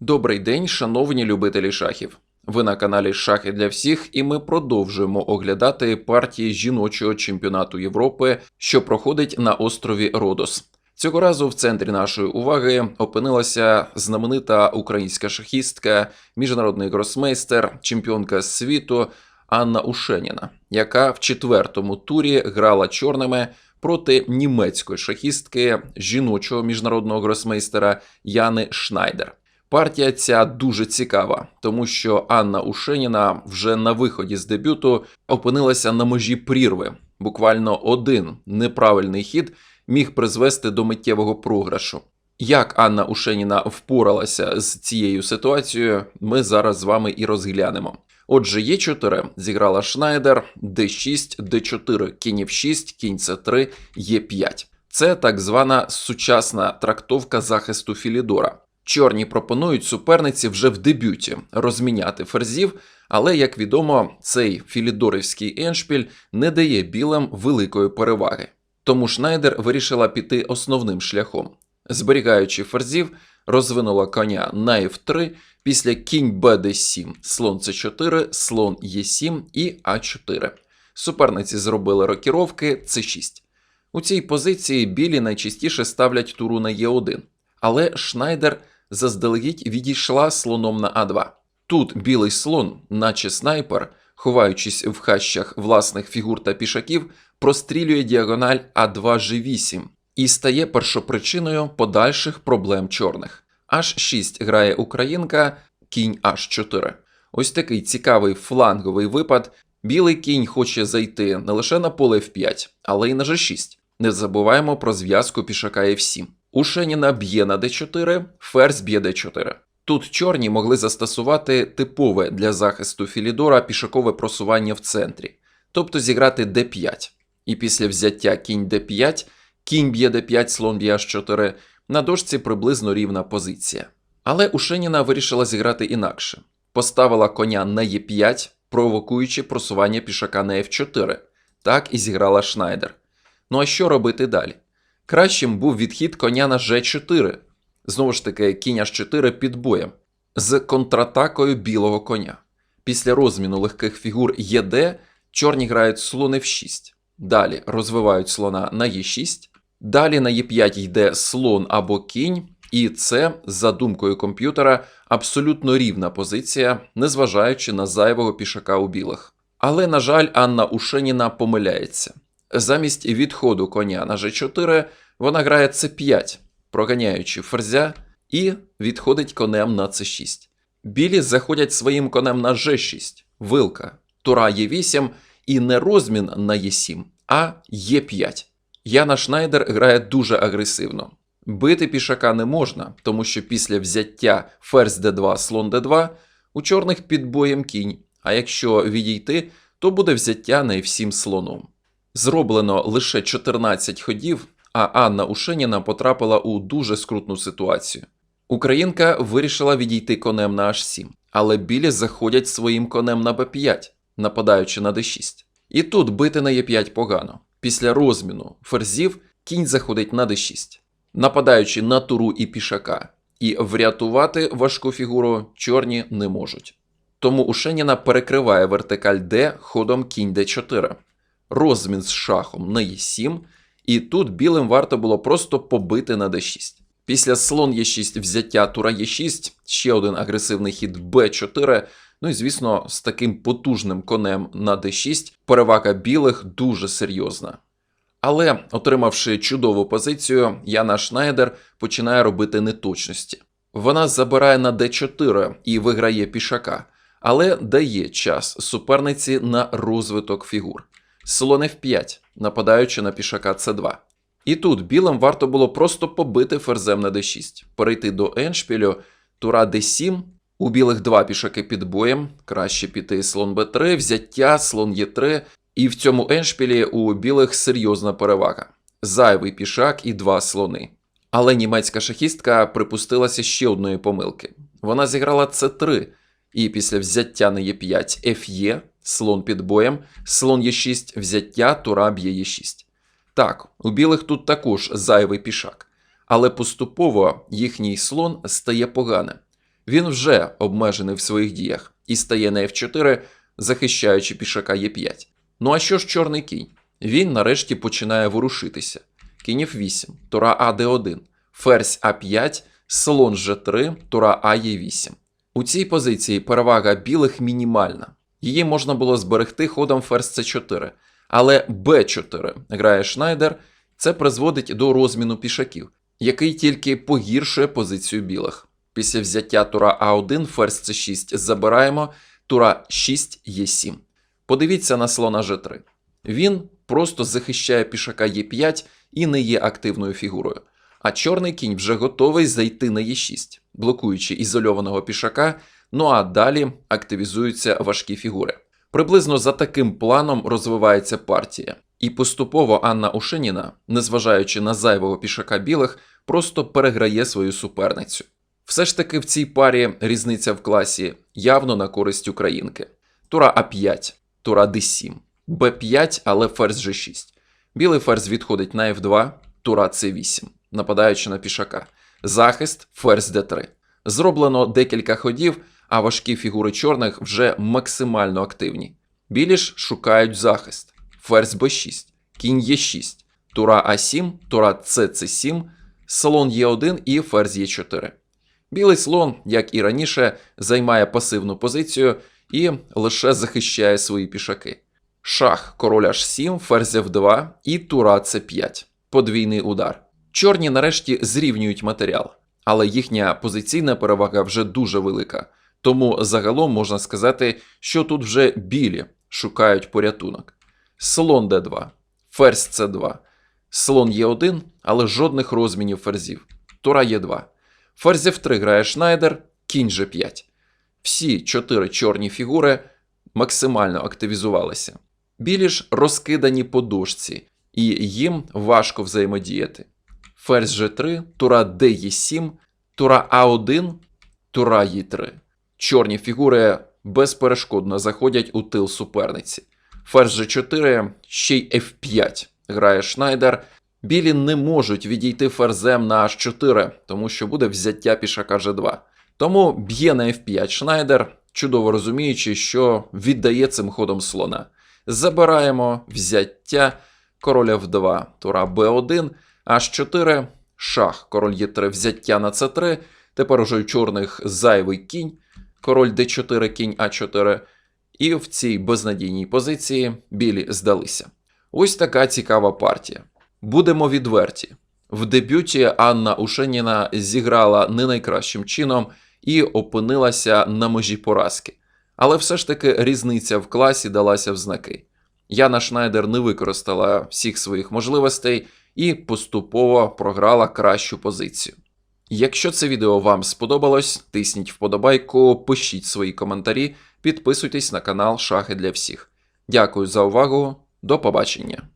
Добрий день, шановні любителі шахів. Ви на каналі Шахи для всіх, і ми продовжуємо оглядати партії жіночого чемпіонату Європи, що проходить на острові Родос. Цього разу в центрі нашої уваги опинилася знаменита українська шахістка, міжнародний гросмейстер, чемпіонка світу Анна Ушеніна, яка в четвертому турі грала чорними проти німецької шахістки жіночого міжнародного гросмейстера Яни Шнайдер. Партія ця дуже цікава, тому що Анна Ушеніна вже на виході з дебюту опинилася на межі прірви. Буквально один неправильний хід міг призвести до миттєвого програшу. Як Анна Ушеніна впоралася з цією ситуацією, ми зараз з вами і розглянемо. Отже, Е4 зіграла Шнайдер, Д6, Д4, кінь F6, кінь С3, Е5. Це так звана сучасна трактовка захисту Філідора. Чорні пропонують суперниці вже в дебюті розміняти ферзів, але, як відомо, цей філідорівський еншпіль не дає білим великої переваги. Тому Шнайдер вирішила піти основним шляхом. Зберігаючи ферзів, розвинула коня на F3, після кінь Бд7, слон С4, слон Е7 і А4. Суперниці зробили рокіровки С6. У цій позиції білі найчастіше ставлять туру на Е1, але Шнайдер заздалегідь відійшла слоном на А2. Тут білий слон, наче снайпер, ховаючись в хащах власних фігур та пішаків, прострілює діагональ А2G8 і стає першопричиною подальших проблем чорних. H6 грає українка, кінь H4. Ось такий цікавий фланговий випад. Білий кінь хоче зайти не лише на поле F5, але й на G6. Не забуваємо про зв'язку пішака F7. Ушеніна б'є на d4, ферзь б'є d4. Тут чорні могли застосувати типове для захисту Філідора пішакове просування в центрі, тобто зіграти d5. І після взяття кінь d5, кінь б'є d5, слон б'є h4, на дошці приблизно рівна позиція. Але Ушеніна вирішила зіграти інакше. Поставила коня на e5, провокуючи просування пішака на f4. Так і зіграла Шнайдер. Ну а що робити далі? Кращим був відхід коня на G4. Знову ж таки, кінь H4 під боєм з контратакою білого коня. Після розміну легких фігур ЄД чорні грають слон F6. Далі розвивають слона на Е6. Далі на Е5 йде слон або кінь, і це, за думкою комп'ютера, абсолютно рівна позиція, незважаючи на зайвого пішака у білих. Але, на жаль, Анна Ушеніна помиляється. Замість відходу коня на G4 вона грає C5, проганяючи ферзя, і відходить конем на C6. Білі заходять своїм конем на G6, вилка, тура Е8 і не розмін на Е7, а Е5. Яна Шнайдер грає дуже агресивно. Бити пішака не можна, тому що після взяття ферзь d2, слон d2 у чорних під боєм кінь, а якщо відійти, то буде взяття на f7 слоном. Зроблено лише 14 ходів, а Анна Ушеніна потрапила у дуже скрутну ситуацію. Українка вирішила відійти конем на h7, але білі заходять своїм конем на b5, нападаючи на d6. І тут бити на e5 погано. Після розміну ферзів кінь заходить на d6, нападаючи на туру і пішака, і врятувати важку фігуру чорні не можуть. Тому Ушеніна перекриває вертикаль D ходом кінь d4 розмін з шахом на Е7, і тут білим варто було просто побити на d6. Після слон Е6 взяття тура Е6, ще один агресивний хід Б4. Ну і звісно, з таким потужним конем на d6 перевага білих дуже серйозна. Але, отримавши чудову позицію, Яна Шнайдер починає робити неточності. Вона забирає на d4 і виграє пішака, але дає час суперниці на розвиток фігур слон F5, нападаючи на пішака c2. І тут білим варто було просто побити ферзем на d6, перейти до еншпілю, тура d7, у білих два пішаки під боєм, краще піти слон b3, взяття, слон e3, і в цьому еншпілі у білих серйозна перевага. Зайвий пішак і два слони. Але німецька шахістка припустилася ще одної помилки. Вона зіграла c3, і після взяття на e5 ф'є, слон під боєм, слон Е6, взяття, тура б'є Е6. Так, у білих тут також зайвий пішак, але поступово їхній слон стає поганим. Він вже обмежений в своїх діях і стає на F4, захищаючи пішака Е5. Ну а що ж чорний кінь? Він нарешті починає ворушитися. Кінь F8, тура А Д1, ферзь А5, слон Ж3, тура А Е8. У цій позиції перевага білих мінімальна. Її можна було зберегти ходом ферзь С4, але Б4 грає Шнайдер, це призводить до розміну пішаків, який тільки погіршує позицію білих. Після взяття тура А1 ферзь С6 забираємо, тура 6 Е7. Подивіться на слона Ж3. Він просто захищає пішака Е5 і не є активною фігурою. А чорний кінь вже готовий зайти на Е6, блокуючи ізольованого пішака, ну а далі активізуються важкі фігури. Приблизно за таким планом розвивається партія. І поступово Анна Ушеніна, незважаючи на зайвого пішака білих, просто переграє свою суперницю. Все ж таки в цій парі різниця в класі явно на користь українки. Тура А5, тура Д7, Б5, але ферзь G6. Білий ферзь відходить на F2, тура С8, нападаючи на пішака. Захист, ферзь Д3. Зроблено декілька ходів, а важкі фігури чорних вже максимально активні. Білі ж шукають захист. Ферзь Б6, кінь Е6, тура А7, тура ЦЦ7, слон Е1 і ферзь Е4. Білий слон, як і раніше, займає пасивну позицію і лише захищає свої пішаки. Шах, король H7, ферзь F2 і тура C5. Подвійний удар. Чорні нарешті зрівнюють матеріал, але їхня позиційна перевага вже дуже велика. Тому загалом можна сказати, що тут вже білі шукають порятунок. Слон d2, ферзь c2, слон Е1, але жодних розмінів ферзів. Тура Е2. Ферзь F3 грає Шнайдер, кінь G5. Всі чотири чорні фігури максимально активізувалися. Білі ж розкидані по дошці, і їм важко взаємодіяти. Ферзь G3, тура DE7, тура А1, тура Е3. Чорні фігури безперешкодно заходять у тил суперниці. Ферзь G4, ще й F5 грає Шнайдер. Білі не можуть відійти ферзем на H4, тому що буде взяття пішака G2. Тому б'є на F5 Шнайдер, чудово розуміючи, що віддає цим ходом слона. Забираємо взяття король F2, тура B1, H4, шах, король Е3, взяття на С3. Тепер уже у чорних зайвий кінь, король d4, кінь А4. І в цій безнадійній позиції білі здалися. Ось така цікава партія. Будемо відверті. В дебюті Анна Ушеніна зіграла не найкращим чином і опинилася на межі поразки. Але все ж таки різниця в класі далася в знаки. Яна Шнайдер не використала всіх своїх можливостей і поступово програла кращу позицію. Якщо це відео вам сподобалось, тисніть вподобайку, пишіть свої коментарі, підписуйтесь на канал Шахи для всіх. Дякую за увагу, до побачення!